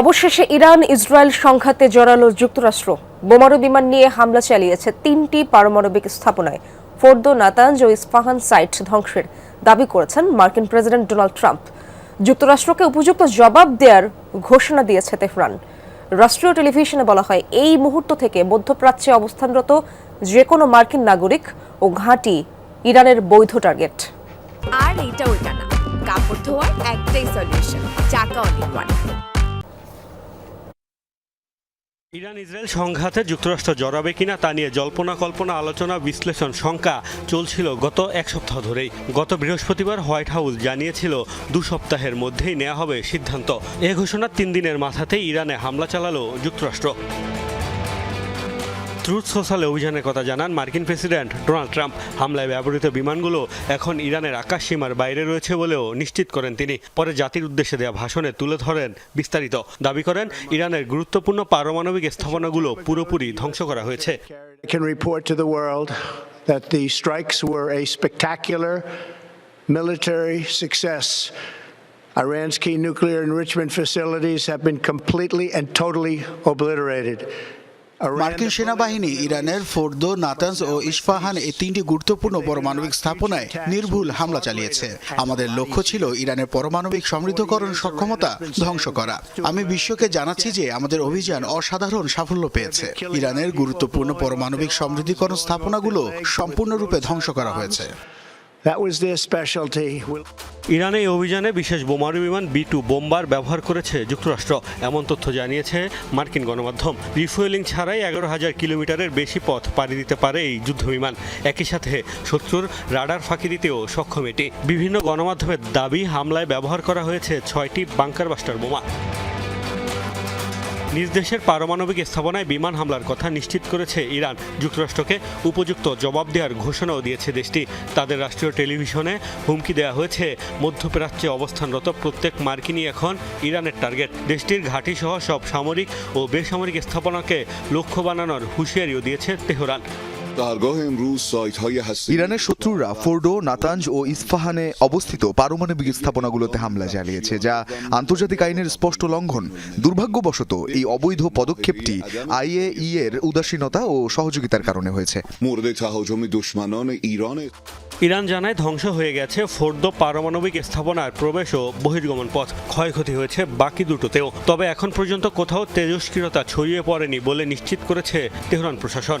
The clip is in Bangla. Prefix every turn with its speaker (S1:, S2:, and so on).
S1: অবশেষে ইরান, ইসরায়েল সংঘাতে জড়ালো যুক্তরাষ্ট্র। বোমারু বিমান নিয়ে হামলা চালিয়েছে তিনটি পারমাণবিক স্থাপনায়। ফোর্দো নাতাঞ্জ ও ইস্পাহান সাইট ধ্বংসের দাবি করেছেন মার্কিন প্রেসিডেন্ট ডোনাল্ড ট্রাম্প। যুক্তরাষ্ট্রকে উপযুক্ত জবাব দেওয়ার ঘোষণা দিয়েছে তেহরান। রাষ্ট্রীয় টেলিভিশনে বলা হয়, এই মুহূর্ত থেকে মধ্যপ্রাচ্যে অবস্থানরত যে কোনো মার্কিন নাগরিক ও ঘাঁটি ইরানের বৈধ টার্গেট।
S2: আর এইটা ওইটা না। কাপড় ধোয়ার একটাই সলিউশন চাকা অনেক
S3: ইরান ইসরায়েল সংঘাতে যুক্তরাষ্ট্র জড়াবে কিনা তা নিয়ে জল্পনা কল্পনা আলোচনা, বিশ্লেষণ, শঙ্কা চলছিল গত এক সপ্তাহ ধরেই। গত বৃহস্পতিবার হোয়াইট হাউস জানিয়েছিল, দু সপ্তাহের মধ্যেই নেওয়া হবে সিদ্ধান্ত। এ ঘোষণার তিন দিনের মাথাতেই ইরানে হামলা চালালো যুক্তরাষ্ট্র। ট্রুথ সোশ্যালে অভিযানের কথা জানান মার্কিন প্রেসিডেন্ট ডোনাল্ড ট্রাম্প হামলায় ব্যবহৃত বিমানগুলো এখন ইরানের আকাশ সীমার বাইরে রয়েছে বলেও নিশ্চিত করেন তিনি পরে জাতির উদ্দেশ্যে দেওয়া ভাষণে তুলে ধরেন বিস্তারিত দাবি করেন, ইরানের গুরুত্বপূর্ণ পারমাণবিক স্থাপনাগুলো পুরোপুরি ধ্বংস করা হয়েছে.
S4: Iran's key nuclear enrichment facilities have been completely and totally obliterated.
S5: মার্কিন সেনাবাহিনী, ইরানের ফোর্দো নাতানস ও ইস্পাহান এই তিনটি গুরুত্বপূর্ণ পারমাণবিক স্থাপনায় নির্ভুল হামলা চালিয়েছে। আমাদের লক্ষ্য ছিল ইরানের পারমাণবিক সমৃদ্ধকরণ সক্ষমতা ধ্বংস করা। আমি বিশ্বকে জানাচ্ছি যে আমাদের অভিযান অসাধারণ সাফল্য পেয়েছে। ইরানের গুরুত্বপূর্ণ পারমাণবিক সমৃদ্ধিকরণ স্থাপনাগুলো সম্পূর্ণরূপে ধ্বংস করা হয়েছে।
S3: ইরানে এই অভিযানে বিশেষ বোমারু বিমান বি টু বোম্বার ব্যবহার করেছে যুক্তরাষ্ট্র। এমন তথ্য জানিয়েছে মার্কিন গণমাধ্যম। রিফুয়েলিং ছাড়াই এগারো হাজার কিলোমিটারের বেশি পথ পাড়ি দিতে পারে এই যুদ্ধবিমান একই সাথে শত্রুর রাডার ফাঁকি দিতেও সক্ষম এটি। বিভিন্ন গণমাধ্যমের দাবি, হামলায় ব্যবহার করা হয়েছে ছয়টি বাংকার বাস্টার বোমা। নিজ দেশের পারমাণবিক স্থাপনায় বিমান হামলার কথা নিশ্চিত করেছে ইরান। যুক্তরাষ্ট্রকে উপযুক্ত জবাব দেওয়ার ঘোষণাও দিয়েছে দেশটি। তাদের রাষ্ট্রীয় টেলিভিশনে হুমকি দেওয়া হয়েছে। মধ্যপ্রাচ্যে অবস্থানরত প্রত্যেক মার্কিনই এখন ইরানের টার্গেট। দেশটির ঘাঁটি সহ সব সামরিক ও বেসামরিক স্থাপনাকে লক্ষ্য বানানোর হুঁশিয়ারিও দিয়েছে তেহরান।
S6: ইরানের শত্রুরা ফোর্ডো নাতাঞ্জ ও ইস্পাহানে অবস্থিত পারমাণবিক স্থাপনাগুলোতে হামলা চালিয়েছে যা আন্তর্জাতিক আইনের স্পষ্ট লঙ্ঘন। দুর্ভাগ্যবশত এই অবৈধ পদক্ষেপটি আইএই এর উদাসীনতা ও সহযোগিতার কারণে হয়েছে।
S3: ইরান জানায় ধ্বংস হয়ে গেছে ফোর্দ পারমাণবিক স্থাপনার প্রবেশ ও বহির্গমন পথ। ক্ষয়ক্ষতি হয়েছে বাকি দুটোতেও। তবে এখন পর্যন্ত কোথাও তেজস্ক্রিয়তা ছড়িয়ে পড়েনি বলে নিশ্চিত করেছে তেহরান প্রশাসন।